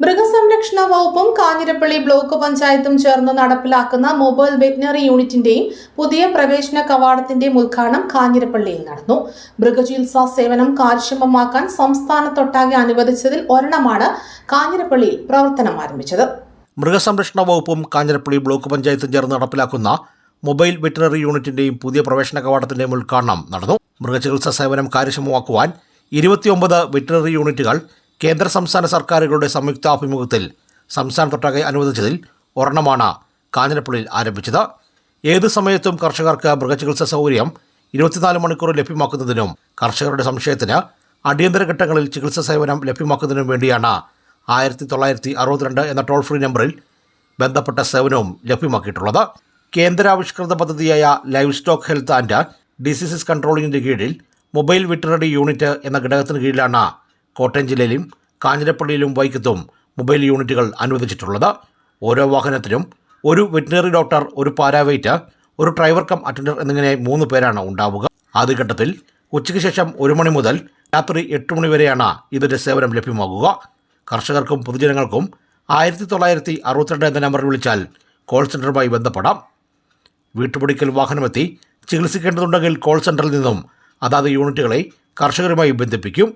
മൃഗസംരക്ഷണ വകുപ്പും കാഞ്ഞിരപ്പള്ളി ബ്ലോക്ക് പഞ്ചായത്തും ചേർന്ന് നടപ്പിലാക്കുന്ന മൊബൈൽ വെറ്റിനറി യൂണിറ്റിന്റെയും പുതിയ പ്രവേശന കവാടത്തിന്റെയും ഉദ്ഘാടനം കാഞ്ഞിരപ്പള്ളിയിൽ നടന്നു. മൃഗചികിത്സാ സേവനം കാര്യക്ഷമമാക്കാൻ സംസ്ഥാനത്തൊട്ടാകെ അനുവദിച്ചതിൽ ഒരെണ്ണമാണ് കാഞ്ഞിരപ്പള്ളിയിൽ പ്രവർത്തനം ആരംഭിച്ചത്. മൃഗസംരക്ഷണ വകുപ്പും കാഞ്ഞിരപ്പള്ളി ബ്ലോക്ക് പഞ്ചായത്തും ചേർന്ന് നടപ്പിലാക്കുന്ന മൊബൈൽ വെറ്റിനറി യൂണിറ്റിന്റെയും പുതിയ പ്രവേശന കവാടത്തിന്റെയും ഉദ്ഘാടനം നടന്നു. മൃഗചികിത്സാ സേവനം കാര്യക്ഷമമാക്കുവാൻ ഇരുപത്തിയൊമ്പത് വെറ്റിനറി യൂണിറ്റുകൾ കേന്ദ്ര സംസ്ഥാന സർക്കാരുകളുടെ സംയുക്താഭിമുഖ്യത്തിൽ സംസ്ഥാനത്തൊട്ടാകെ അനുവദിച്ചതിൽ ഒരെണ്ണമാണ് കാഞ്ഞിരപ്പള്ളിയിൽ ആരംഭിച്ചത്. ഏത് സമയത്തും കർഷകർക്ക് മൃഗചികിത്സാ സൗകര്യം ഇരുപത്തിനാല് മണിക്കൂർ ലഭ്യമാക്കുന്നതിനും കർഷകരുടെ സംശയത്തിന് അടിയന്തര ഘട്ടങ്ങളിൽ ചികിത്സാ സേവനം ലഭ്യമാക്കുന്നതിനും വേണ്ടിയാണ് ആയിരത്തി തൊള്ളായിരത്തി അറുപത്തിരണ്ട് എന്ന ടോൾ ഫ്രീ നമ്പറിൽ ബന്ധപ്പെട്ട സേവനവും ലഭ്യമാക്കിയിട്ടുള്ളത്. കേന്ദ്രാവിഷ്കൃത പദ്ധതിയായ livestock health and diseases കൺട്രോളിങ്ങിന്റെ കീഴിൽ മൊബൈൽ വെറ്ററിനറി യൂണിറ്റ് എന്ന ഘടകത്തിന് കീഴിലാണ് കോട്ടയം ജില്ലയിലും കാഞ്ഞിരപ്പള്ളിയിലും വൈക്കത്തും മൊബൈൽ യൂണിറ്റുകൾ അനുവദിച്ചിട്ടുള്ളത്. ഓരോ വാഹനത്തിനും ഒരു വെറ്റിനറി ഡോക്ടർ ഒരു പാരാവൈറ്റ് ഒരു ഡ്രൈവർ കം അറ്റൻഡർ എന്നിങ്ങനെ മൂന്ന് പേരാണ് ഉണ്ടാവുക. ആദ്യഘട്ടത്തിൽ ഉച്ചയ്ക്ക് ശേഷം ഒരു മണി മുതൽ രാത്രി എട്ട് മണി വരെയാണ് ഇതിന്റെ സേവനം ലഭ്യമാകുക. കർഷകർക്കും പൊതുജനങ്ങൾക്കും ആയിരത്തി തൊള്ളായിരത്തി അറുപത്തിരണ്ട് എന്ന നമ്പറിൽ വിളിച്ചാൽ കോൾ സെന്ററുമായി ബന്ധപ്പെടാം. വീട്ടുപടിക്കൽ വാഹനമെത്തി ചികിത്സിക്കേണ്ടതുണ്ടെങ്കിൽ കോൾ സെന്ററിൽ നിന്നും അതാത് യൂണിറ്റുകളെ കർഷകരുമായി ബന്ധിപ്പിക്കും.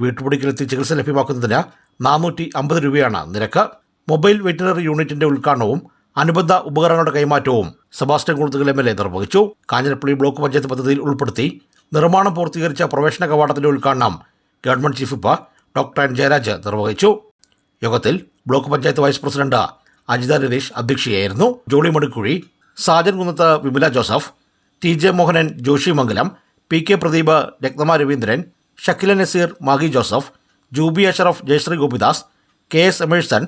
വീട്ടുപടിക്കലെത്തി ചികിത്സ ലഭ്യമാക്കുന്നതിന് നാനൂറ്റി അമ്പത് രൂപയാണ് നിരക്ക്. മൊബൈൽ വെറ്റിനറി യൂണിറ്റിന്റെ ഉദ്ഘാടനവും അനുബന്ധ ഉപകരണങ്ങളുടെ കൈമാറ്റവും Sebastian Kulathunkal M L A നിർവഹിച്ചു. കാഞ്ഞിരപ്പള്ളി ബ്ലോക്ക് പഞ്ചായത്ത് പദ്ധതിയിൽ ഉൾപ്പെടുത്തി നിർമ്മാണം പൂർത്തീകരിച്ച പ്രവേശന കവാടത്തിന്റെ ഉദ്ഘാടനം government chief whip doctor N Jayaraj നിർവഹിച്ചു. യോഗത്തിൽ block panchayat vice president Ajitha Ratheesh അധ്യക്ഷയായിരുന്നു. Jolly Madukkuzhy Sajan Kunnath Vimala Joseph T J Mohanan Joshy Mangalam P K Pradeep Rathnamma Raveendran Shakkeela Naseer Maggie Joseph Juby Ashraf Jayasree Gopidas K S Emerson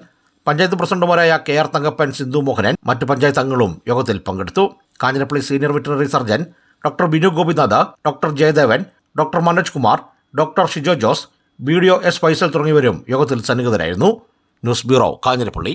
panchayat പ്രസിഡന്റുമാരായ K R Thankappan Sindhu Mohanan മറ്റ് പഞ്ചായത്ത് അംഗങ്ങളും യോഗത്തിൽ പങ്കെടുത്തു. Kanjirappally senior veterinary surgeon doctor Binu Gopinath doctor Jayadevan doctor Manoj Kumar doctor Shijo Jose B D O S Faisal തുടങ്ങിയവരും യോഗത്തിൽ സന്നിഹിതരായിരുന്നു. News bureau Kanjirappally.